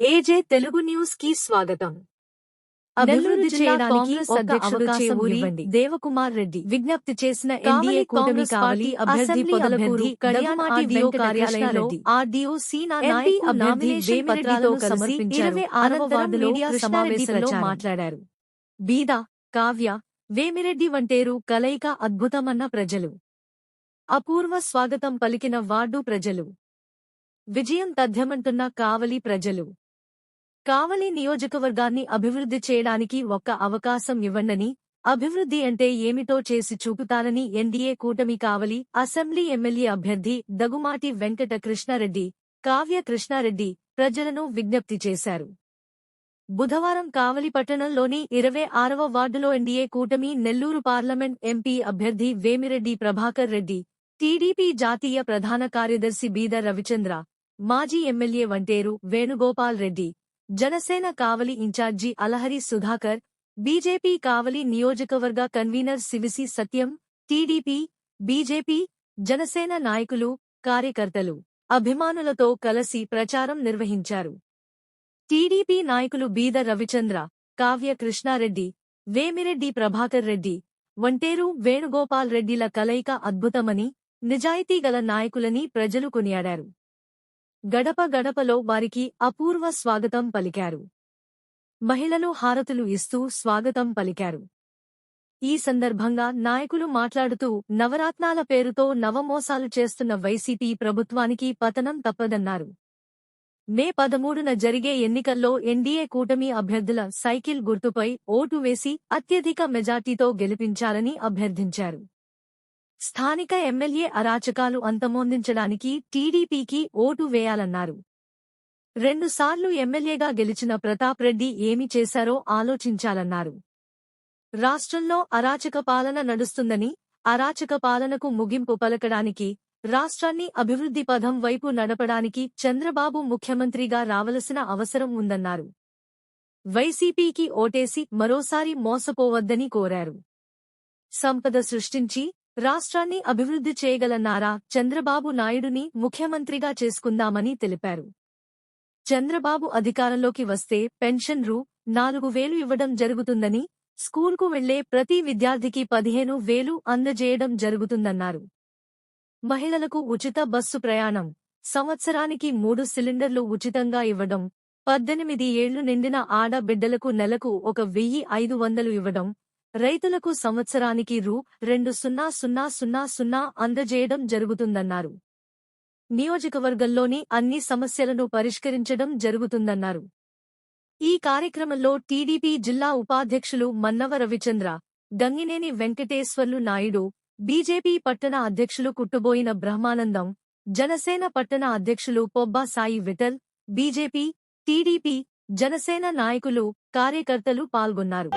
ఏజే తెలుగు న్యూస్కి స్వాగతం అభివృద్ధి చేయడానికి అధ్యక్షుడు చేవూరి. దేవకుమార్ రెడ్డి విజ్ఞప్తి చేసిన ఎన్డీఏ కూటమి కావలి అభ్యర్థి పొదలకూరు ఆర్డీఓ ఆర్డీఓ కార్యాలయంలో ఆర్డీఓ సీనా నాయక్ అభ్యర్థి నామినేషన్ వేమిరెడ్డితో కలిసి ఇరవై ఆరవ వార్డులో సమావేశంలో. మాట్లాడారు బీద కావ్య వేమిరెడ్డి వంటేరు కలయిక అద్భుతమన్న ప్రజలు అపూర్వ స్వాగతం పలికిన వార్డు ప్రజలు విజయం తథ్యమంటున్న కావలి ప్రజలు కావలి నియోజకవర్గాన్ని అభివృద్ధి చేయడానికి ఒక్క అవకాశం ఇవ్వండని అభివృద్ధి అంటే ఏమిటో చేసి చూపుతారని ఎన్డీఏ కూటమి కావలి అసెంబ్లీ ఎమ్మెల్యే అభ్యర్థి దగుమాటి వెంకట కృష్ణారెడ్డి కావ్య కృష్ణారెడ్డి ప్రజలను విజ్ఞప్తి చేశారు. బుధవారం కావలి పట్టణంలోని ఇరవై ఆరవ వార్డులో ఎన్డీఏ కూటమి నెల్లూరు పార్లమెంట్ ఎంపీ అభ్యర్థి వేమిరెడ్డి ప్రభాకర్ రెడ్డి టీడీపీ జాతీయ ప్రధాన కార్యదర్శి బీద రవిచంద్ర మాజీ MLA Vanteru Venugopal Reddy Janasena Kavali in charge Alahari Sudhakar BJP Kavali నియోజకవర్గ convener CVC Satyam TDP BJP Janasena నాయకులు కార్యకర్తలు అభిమానులతో కలసి ప్రచారం నిర్వహించారు. టీడీపీ నాయకులు బీద రవిచంద్ర కావ్య కృష్ణారెడ్డి వేమిరెడ్డి ప్రభాకర్ రెడ్డి వంటేరు వేణుగోపాల్ రెడ్డిల కలయిక అద్భుతమని నిజాయితీగల నాయకులని ప్రజలు కొనియాడారు. గడప గడపలో వారికి అపూర్వ స్వాగతం పలికారు. మహిళలు హారతులు ఇస్తూ స్వాగతం పలికారు. ఈ సందర్భంగా నాయకులు మాట్లాడుతూ నవరత్నాల పేరుతో నవమోసాలు చేస్తున్న వైసీపీ ప్రభుత్వానికి పతనం తప్పదన్నారు. మే పదమూడున జరిగే ఎన్నికల్లో ఎన్డీఏ కూటమి అభ్యర్థుల సైకిల్ గుర్తుపై ఓటు వేసి అత్యధిక మెజార్టీతో గెలిపించాలని అభ్యర్థించారు. స్థానిక ఎమ్మెల్యే అరాచకాలు అంతమొందించడానికి టీడీపీకి ఓటు వేయాలన్నారు. రెండుసార్లు ఎమ్మెల్యేగా గెలిచిన ప్రతాప్ రెడ్డి ఏమి చేశారో ఆలోచించాలన్నారు. రాష్ట్రంలో అరాచక పాలన నడుస్తుందని అరాచక పాలనకు ముగింపు పలకడానికి రాష్ట్రాన్ని అభివృద్ధి పథం వైపు నడపడానికి చంద్రబాబు ముఖ్యమంత్రిగా రావలసిన అవసరం ఉందన్నారు. వైసీపీకి ఓటేసి మరోసారి మోసపోవద్దని కోరారు. సంపద సృష్టించి రాష్ట్రాన్ని అభివృద్ధి చేయగల నారా చంద్రబాబు నాయుడుని ముఖ్యమంత్రిగా చేసుకుందామని తెలిపారు. చంద్రబాబు అధికారంలోకి వస్తే పెన్షన్ రూ. నాలుగు వేలు ఇవ్వడం జరుగుతుందని స్కూల్కు వెళ్ళే ప్రతి విద్యార్థికి పదిహేను వేలు అందజేయడం జరుగుతుందన్నారు. మహిళలకు ఉచిత బస్సు ప్రయాణం సంవత్సరానికి మూడు సిలిండర్లు ఉచితంగా ఇవ్వడం పద్దెనిమిది ఏళ్ళు నిండిన ఆడబిడ్డలకు నెలకు ఒక వెయ్యి ఐదు వందలు ఇవ్వడం రైతులకు సంవత్సరానికి రూ. రెండు సున్నా సున్నా సున్నా సున్నా అందజేయడం జరుగుతుందన్నారు. నియోజకవర్గంలోని అన్ని సమస్యలను పరిష్కరించడం జరుగుతుందన్నారు. ఈ కార్యక్రమంలో టీడీపీ జిల్లా ఉపాధ్యక్షులు మన్నవ రవిచంద్ర గంగినేని వెంకటేశ్వర్లు నాయుడు బీజేపీ పట్టణ అధ్యక్షులు కుట్టుబోయిన బ్రహ్మానందం జనసేన పట్టణ అధ్యక్షులు పొబ్బా సాయి విఠల్ బీజేపీ టీడీపీ జనసేన నాయకులు కార్యకర్తలు పాల్గొన్నారు